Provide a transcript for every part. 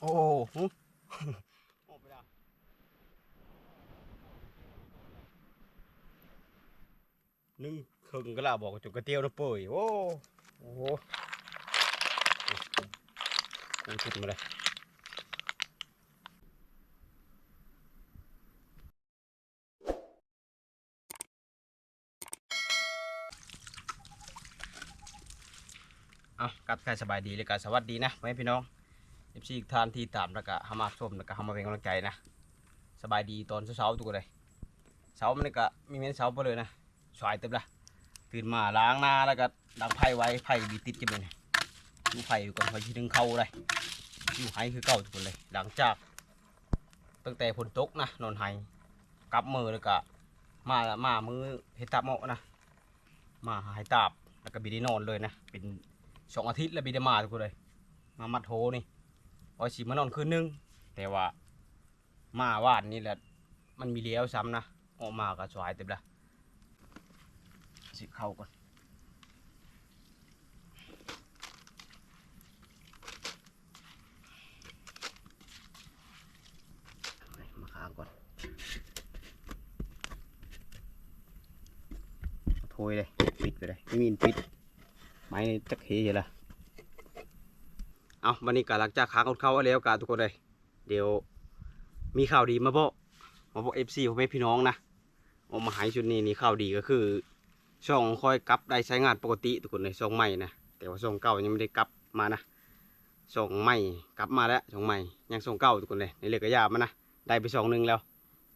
โอ้โหนึ่งครึ่งก็ละบอกจุกกระเตียวนะเปยโอ้โอ้โหกูชุดมาเลยเอากัดใครสบายดีเลยกันสวัสดีนะไว้พี่น้อง ฟซีทานที่ตามแล้วก็หามาชมแล้วก็หามาเป็นกำลังใจนะ สบายดีตอนเช้าๆทุกคนเลยเช้ามันก็มีเม้นเช้าไปเลยนะสายเต็มละตื่นมาล้างหน้าแล้วก็ดังไผ่ไว้ไผ่บีติดกันเลยนดูไผ่อยู่ก่อนไผ่ที่ดึงเข้าเลยอยู่ไห้คือเก่าทุกคนเลย หลังจาก ตั้งแต่ฝนตกนะนอนไห้กลับมือแล้วก็มามามือเฮดตับเหมาะนะ มาหายตาบแล้วก็บิได้นอนเลยนะ เป็นสองอาทิตย์แล้วบิได้มาทุกคนเลย มามัดโหนี่ พอสีมานอนคืนนึง แต่ว่า มาวานนี่แหละมันมีเลี้ยวซ้ำนะออกมาก็สวยเต็มละสิเข้าก่อนมาค้างก่อนเอาโถยเลยปิดไปเลยไม่มีปิดไม้จักเฮอยู่ละ เอาวันนี้ก็หลังจากค้างเขาแล้วกันทุกคนเลยเดี๋ยวมีข่าวดีมาบอกมาบอกเอฟซีพ่อแม่พี่น้องนะออกมาหายชุดนี้นี่ข่าวดีก็คือช่องค่อยกลับได้ใช้งานปกติทุกคนเลยช่องใหม่นะแต่ว่าช่องเก่ายังไม่ได้กลับมานะช่องใหม่กลับมาแล้วช่องใหม่ยังช่องเก่าทุกคนเลยในเรื่อกระยามานะได้ไปช่องหนึ่งแล้ว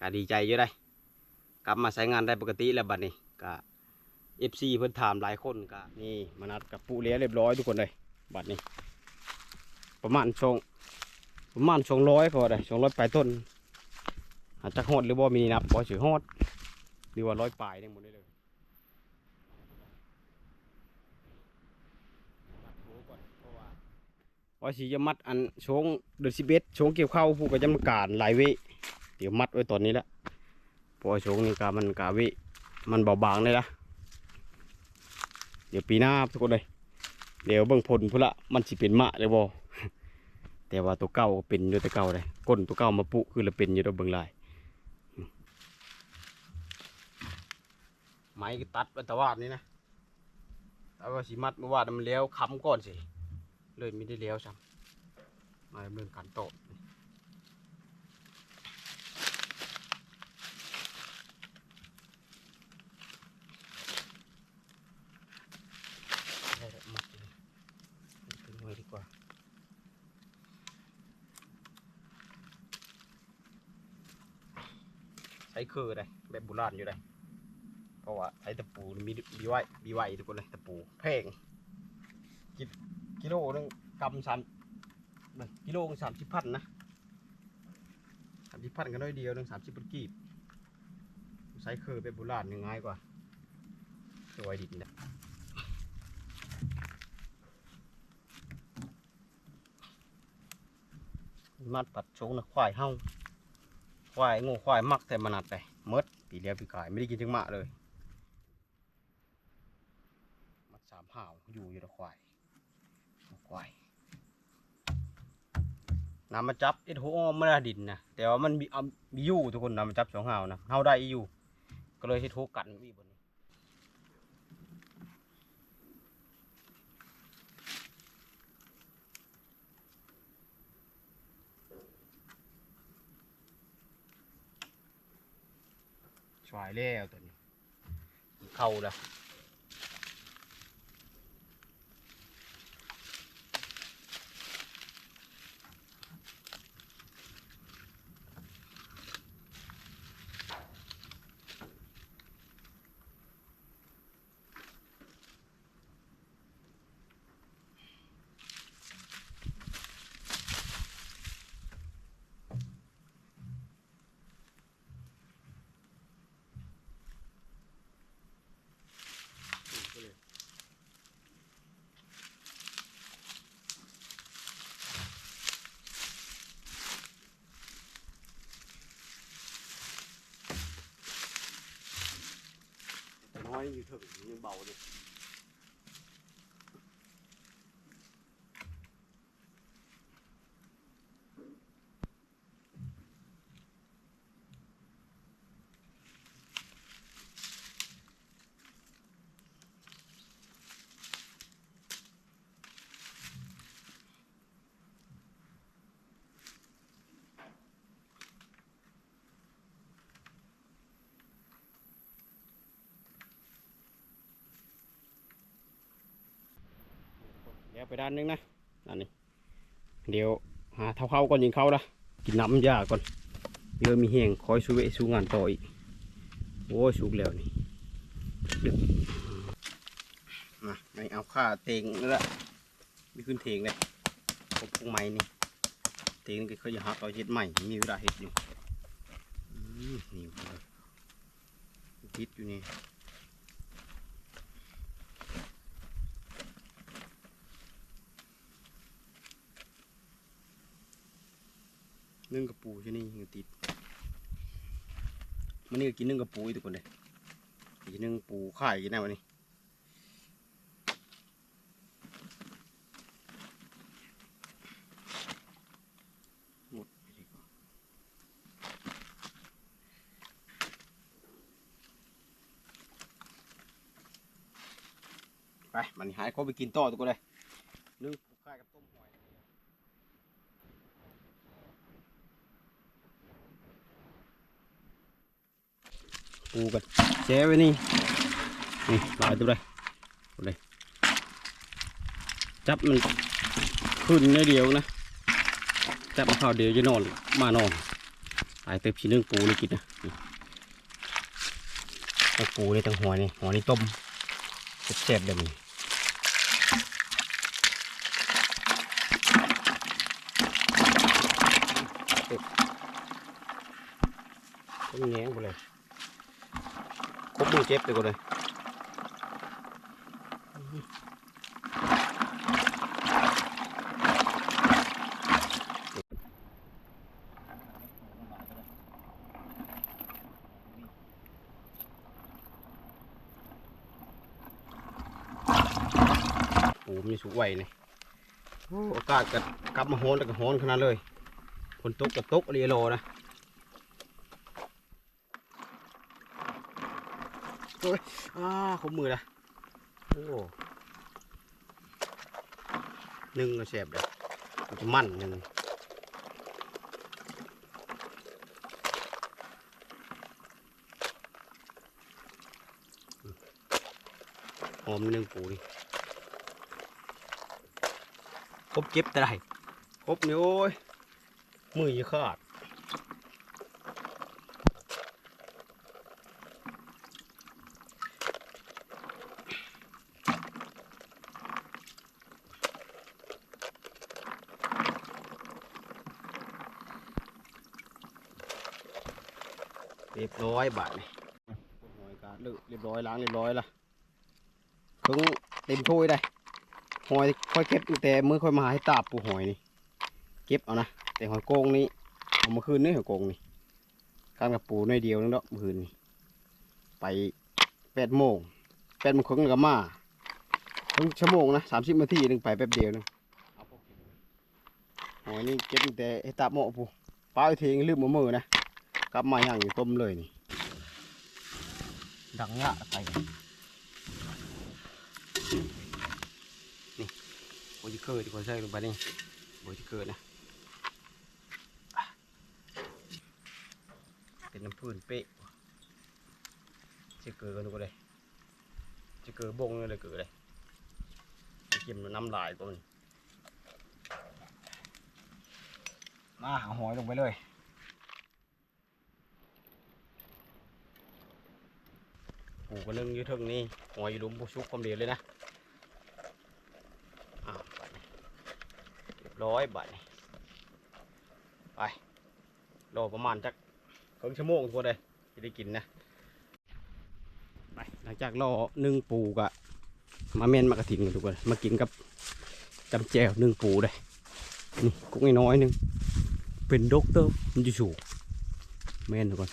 ก็ดีใจเยอะได้ กลับมาใช้งานได้ปกติแล้วบัดนี้ก็เอฟซีเพิ่นถามหลายคนก็นี่มานัดกับปูเลี้ยเรียบร้อยทุกคนเลยบัดนี้ ประมาณชงประมาณชงร้อยพอได้ชงร้อยปลายต้น อาจจะฮอดหรือบ่มีนับบ่ถือฮอดหรือว่าร้อยปลายเนี่ยหมดได้เลยว่าสิจะมัดอันชงเดือนสิบเอ็ดชงเกี่ยวข้าวผู้ก็จะมาการหลายเวเดี๋ยวมัดไว้ตอนนี้และพราะว่าช่วงนี้กามันกาเวมันเบาบางเลยละเดี๋ยวปีหน้าทุกคนเลยเดี๋ยวเบิ่งผลพุ่ละมันสิเป็นมะเลยบ่ แต่ว่าตัวเก่าก็เป็นอยู่แต่เก่าเลยก้นตัวเก่ามาปุคือละเป็นอยู่ตัวเบิ่งลายไม้ก็ตัดไว้แตะวาดนี่นะแล้วก็สีมัดมาวาดมันแล้วค้ำก่อนสิเลยไม่ได้แล้วซ้ำมาดำเนินการต่อได้แล้วมัดเลยมัดถึงไว้ดีกว่า ใช้คือเลยแบบโบุราณอยู่เลยเพราะว่าใช้ตะปูมีมีไว้มีไว้ทุกคนเลยตะปูแพงกิกิโลนึงกำสามกิโลนึงสามสิบพันนะสามสิบพันก็น้อยเดียวนึงสามสิบเป็นกีบใช้คือแบบโบุราณยังง่ายกว่าสวยดินเนี่ยมัดปัดโชงนะควายเฮา ควายงูควายมักแต่มันนัดไปมดปีเดียวปีกายไม่ได้กินถึงหมาเลยมัดสามห่าวอยู่อยู่ตะควายควายน้ำมาจับเอ็ดหัวอ้อมไม่ได้ดินนะแต่ว่ามันมีอามีอยู่ทุกคนน้ำมาจับสองห่าวนะเฮาได้อยู่ ก็เลยเฮ็ดหัวกันมีบนนี้ สวยแล้วตัวนี้ เข้าแล้ว แต่น้อยอยู่ถึงยั ยวไปด้านนึงนะนั่นนี่เดี๋ยวหาเท้าเข้าก่อนยิงเข้าละกินน้ำยาก่อนเดี๋ยวมีแห้งคอยสูเวะสู้งานต่ออีกโอ้สุกแล้วนี่มาไม่เอาข้าเตงแล้วละมีขึ้นเทงเลยพวกพวกไม้นี่เตงก็เคยจะหักเอาเห็ดใหม่มีเวลาเห็ดอยู่นี่เลยติดอยู่นี่ นึ่งกระปูใช่นี่ยังติดมันนี่ก็กินนึ่งกระปูอีกทุกคนเลยกินนึ่งปูข่ายกินได้วันนี้หมดไปดีกว่าไปมันหายเขาไปกินต่อทุกคนเลยนึ่งปูข่ายกับต้มหอย ปูกันแช่ไว้นี่ นี่ลายตัวเลยตัวเลยจับมันขึ้นในเดียวนะ จับมาข้าวเดียวจะนอน มานอนตายเติบชิ้นนึงปูเลยกินนะนปูเลยทั้งหัวนี่ หัวนี่ต้มแซ่บๆเดี๋ยวนี้ต้มแง้งไปเลย เจ็บเลยก็เลยโอ้มีสุไวนี่โอ้อากาศกับกลับมาโหนแล้วก็โหนขนาดเลยฝนตกกับตกเรียโลนะ อ่าขมมือละโอ้หนึ่งก็แสบเลยมันจะมั่นหนึ่งหอมหนึ่งปูนี่ครบเก็บแต่ได้ครบนี่โอ้ยมือจะขาด รียบร้อยบาทนี่หอยกาเลือกเรียบร้อยล้างเรียบร้อยละเพิ่งเต็มถ้วยได้หอยค่อยเก็บตั้งแต่มือค่อยมาให้ตาบปูหอยนี่เก็บเอานะแต่หอยโกงนี่เอามาคืนนี่หอยโกงนี่การกับปูน้อยเดียวนึงเนาะเมื่อคืนนี่ไปแปดโมงแปดโมงครึ่งก็มาครึ่งชั่วโมงนะสามสิบนาทีนึงไปแป๊บเดียวนึงหอยนี่เก็บตั้งแต่ให้ตาบหม้อปูป้าไปทิ้งลืมมือมือนะ กลับมาอย่างอยู่ต้มเลยนี่ดังงะใส่นี่โบจิเกอร์ที่คนใส่ลงไปนี่โบจิเกอร์นะเป็นน้ำพื้นเป๊ะจิเกอร์กันทุกคนเลยจิเกอร์บงเลยเกอร์เลยเก็บน้ำลายตัวนี้มาหาหอยลงไปเลย ปูก็นึ่งอยู่ทึงนี่หอยหลุมบุชุกความเดียวเลยนะอ้าวบัดนี้เรียบร้อยบัดนี้ไปรอประมาณจักครึ่งชั่วโมงทัวเลยจะได้กินนะไปหลังจากรอนึ่งปูกะมาเมนมากระถิ่นกันทุกคนมากินกับจำแจวนึ่งปูเลยนี่กุ้งน้อยหนึงเป็นด็อกเตอร์มันจะสูงเมนทุกคน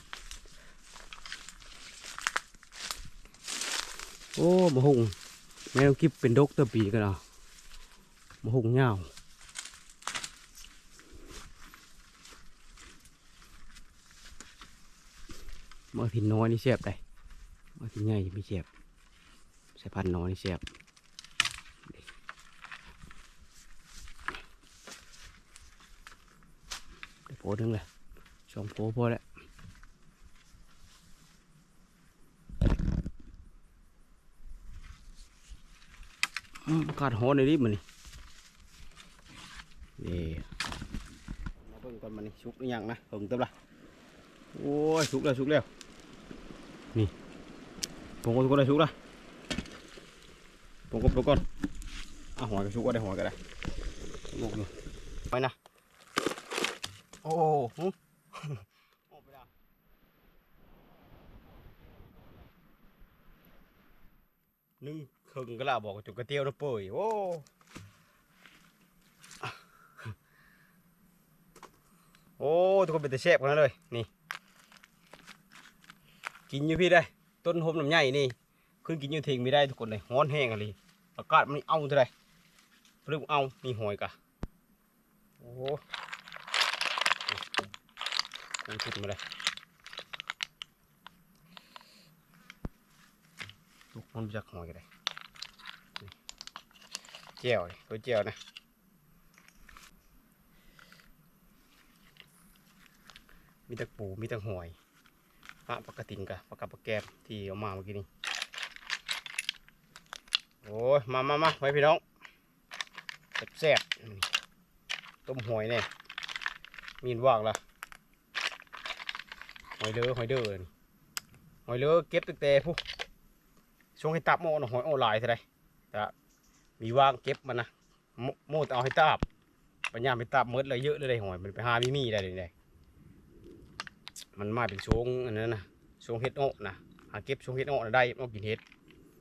โอ้มาหงแม่ต้องกิบเป็นดกตัวปีกันเหรอมาหงเงาเมาถิ่นน้อยนี่เสียบได้มาถิ่นใหญ่ไม่เสียบสายพันธุ์น้อยนี่เสียบโพนึงเลยสองโพพอแล้ว อืมอากาศร้อนเลยดิมันนี่นี่มาเบิ่งก่อนมันนี่ชุกหรือยังนะเบิ่งเต็มละโอ้ยชุกแล้วชุกแล้วนี่ผมก็ชุกแล้ชุกละผมก็ปก่อนอะหอยก็ชุกก็ได้หอยก็ได้งกอยู่ไปนะโอ้โหโอ้ไปละนึ่ง ครึ่งก็ละบอกจุกกระเตียวนะเปยโอ้โอ้ทุกคนเป็นต่แซ่บกันเลยนี่ กินอยู่พี่ได้ต้นหอมลำไยนี่ขึ้นกินอยู่ทิ้งไม่ได้ทุกคนเลยฮ้อนแห้งอะไรอากาศมันเอาเท่าไรเรื่องเอามีหอยกะโอ้กูถึงมาเลยลูกมันจากหอยกันเลย เจียวเลยตัวเจียวนะมีตะปูมีตะหอยปลาปลากระตินกะปลากระปลาแกมที่เอามาเมื่อกี้นี้โอ้ยมามามาไว้พี่น้องแซ่บๆต้มหอยเนี่ยมีนว่างละหอยเลือหอยเด้อหอยเลือเก็บตั้งแต่ผู้ช่วงให้ตับโม่น่ะหอยออนไลน์เท่าไรแต่ มีว่างเก็บมันนะโม่ตเอาให้ตับปัญญาไปตับหมดเลยเยอะเลยได้หอยมันไปหามีมีได้เลยได้มันมาเป็นช่วงอันนั้นนะช่วงเฮ็ดโอะนะหาเก็บช่วงเฮ็ดโอะน่ะได้มากินเฮ็ด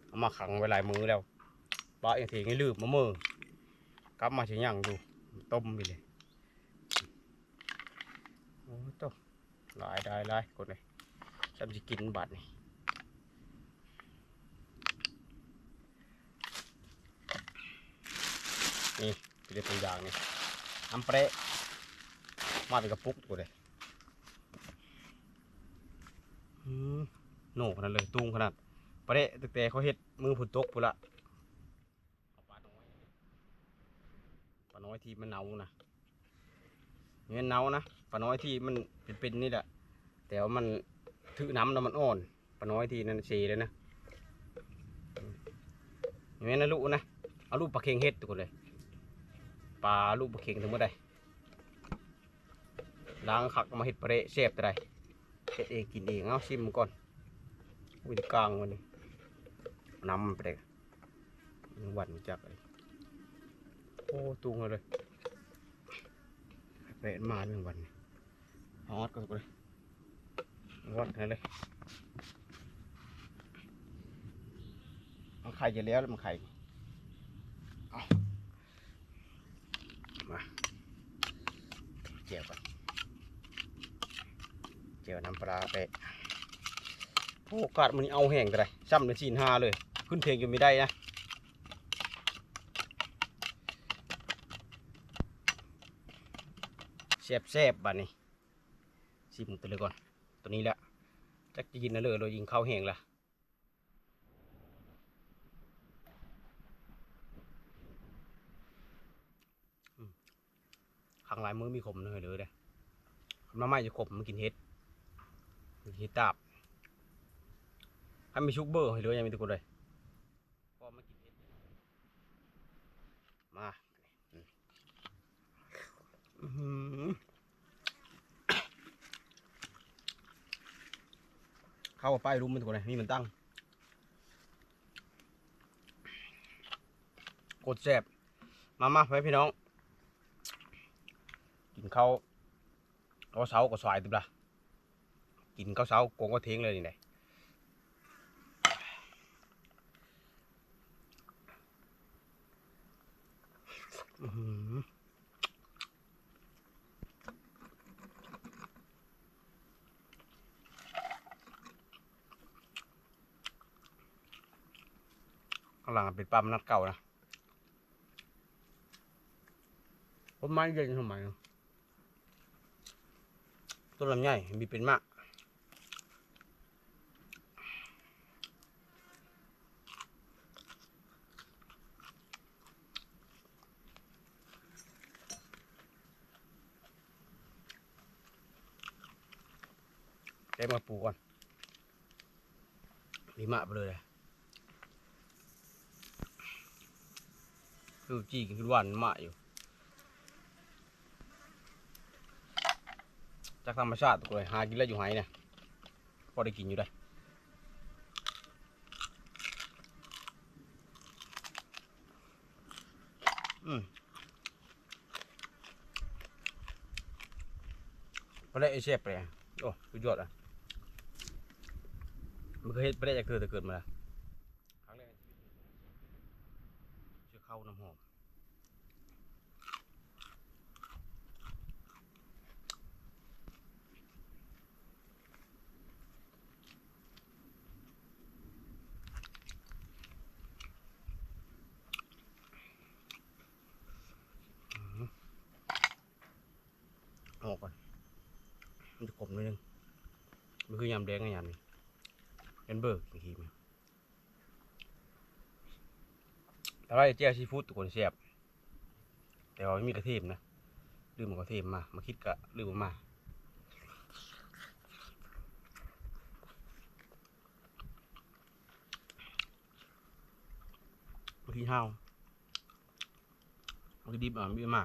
เอามาขังไว้หลายมือแล้วปลาอย่างทีให้ลืมมาเมื่อกลับมาเชียยังอยู่ต้มไปเลยโอ้ต้มหลายได้หลายกดเลยฉันจะกินบัดนี่ นี่เป็นตัวอย่างนี่น้ำเปร๊ะมาเป็นกระปุกตัวเลยอืมโหนขนาดเลยตุ้งขนาดประเดะตั้งแต่เขาเฮ็ดมือผุดตกพุ่นละปลาน้อยปลาน้อยที่มันเน่านะเงี้ยเน่านะปลาน้อยที่มันเป็นๆนี่แหละแต่ว่ามันถือน้ำแล้วมันอ่อนปลาน้อยที่นั่นเชเลยนะอย่างนี้นะลูกนะเอาลูกปลาเค็งเฮ็ดทุกคนเลย ปลาลูกปลาเค็งถึงเมื่อใดล้างขักมาเฮ็ดปลาเดะเสียบแต่ใดเฮ็ดเองกินเองเอาชิมก่อนวิธีกลางวันนี้น้ำไปเลยหวันจักเลยโอ้ตุงเลยเป็ดมาหนึ่งวันฮอดก็เลยวัดกันเลยมันไข่จะแล้วแล้วมันไข่เอามา เจียวก่อนเจียวน้ำปลาไปะโอ้กาดมันเอาแห้งกันเลยซ้ำเลยชีนหาเลย ขึ้นเทงอยังไม่ได้นะแซ่บแซบๆบัดนี้ชิมตัวเลยก่อน ตัวนี้แหละจักจะยินนะเลยเรายิงเข้าวแห้งละอืมข้างหลายมือมีขมหน่อยเลยเด้อมาไม่จะขบมันกินเห็ดกินเห็ดตาบให้มีชุกเบอร์ห้เลยยังมีทุกคนเลยพอมากินเห็ดมาเข้าไปรุมมันทุกคนเลยนี่มันตั้งกดแซ่บมามาไปพี่น้อง เขาเขาเสาก็สายติบละกินเขาเสากงก็ทิ้งเลยนี่ไงข้หลังเป็นปั๊มนัดเก่านะผนไม้เย็นทำไม ต้นลำไยมีเป็นมากได้มาปลูกก่อน มีมะไปเลยคือจีกินหวานมะอยู่ จากธรรมชาติทุกคนเลยหากินแล้วอยู่ไหเนี่ยพอได้กินอยู่ได้อืมพอได้ไอเชฟเลยโอ้สุดยอดอะมันเคยเฮ็ดไม่ได้จากเธอแต่เกิดมาแล้วครั้งแรกในชีวิตชื่อข้าวน้ำหอม ออกก่อนมันจะขมนิดนึงมันคือ ยำแดงไงยำนี่เป็นเบิร์กบางทีมันแต่ว่าไอ้เจ้าซีฟู้ดทุกคนเสียบแต่ว่าไม่มีกระเทียมนะลืมกระเทียมมา มาคิดกะลืมเอามาบางทีห้าวบางทีดิบอะม่มา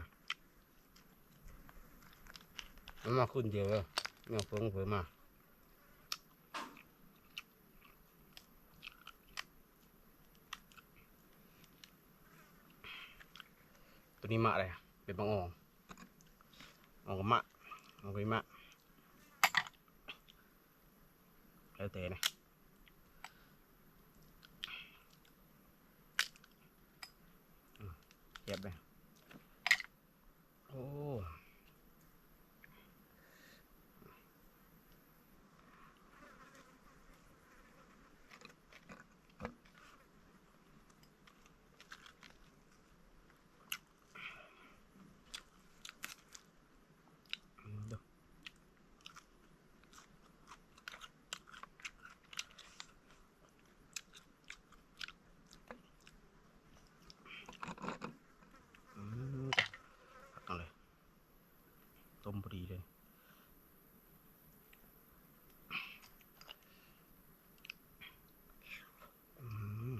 มันมาขึ้นเยวเลยเงาเฟิงเฟิงมาตัวนี้มะอะไรอะเป็นบางอ่องอ่องกับมะ อ่องกับมะแล้วแต่นะอืมเก็บเลยโอ้ อืมดูอืมพักกันเลย ต้มพอดีเลย อืมอ๋อ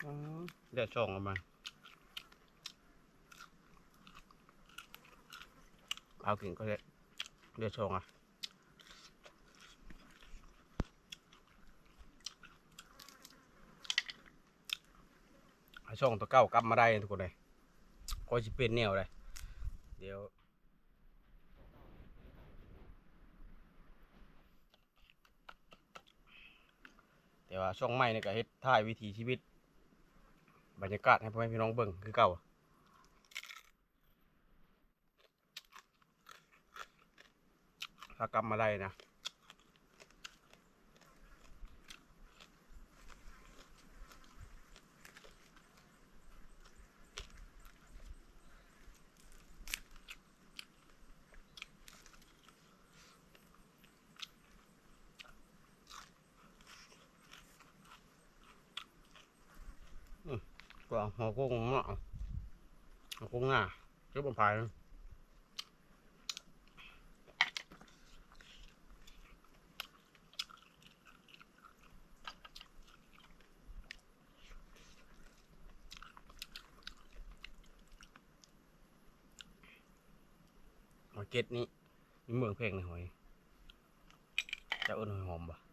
เดี๋ยวช่องออกมา เอากินก็ได้เดี๋ยวช่องอะช่องตัวเก้ากลับมาได้ทุกคนเลยก็จะเป็นแนวเลยเดี๋ยวแต่ว่าช่องใหม่เนี่ยก็เฮ็ดถ่ายวิถีชีวิต บรรยากาศให้พ่อแม่พี่น้องเบิ่งคือเก่าถ้ากลับมาได้นะ ก็เอาหัวกุ้งมาเอา หัวกุ้งง่าเจ้าบนพายนะมาร์เก็ตนี้มีเมืองเพลงในหอยจะเอิ้นหอยหอมปะ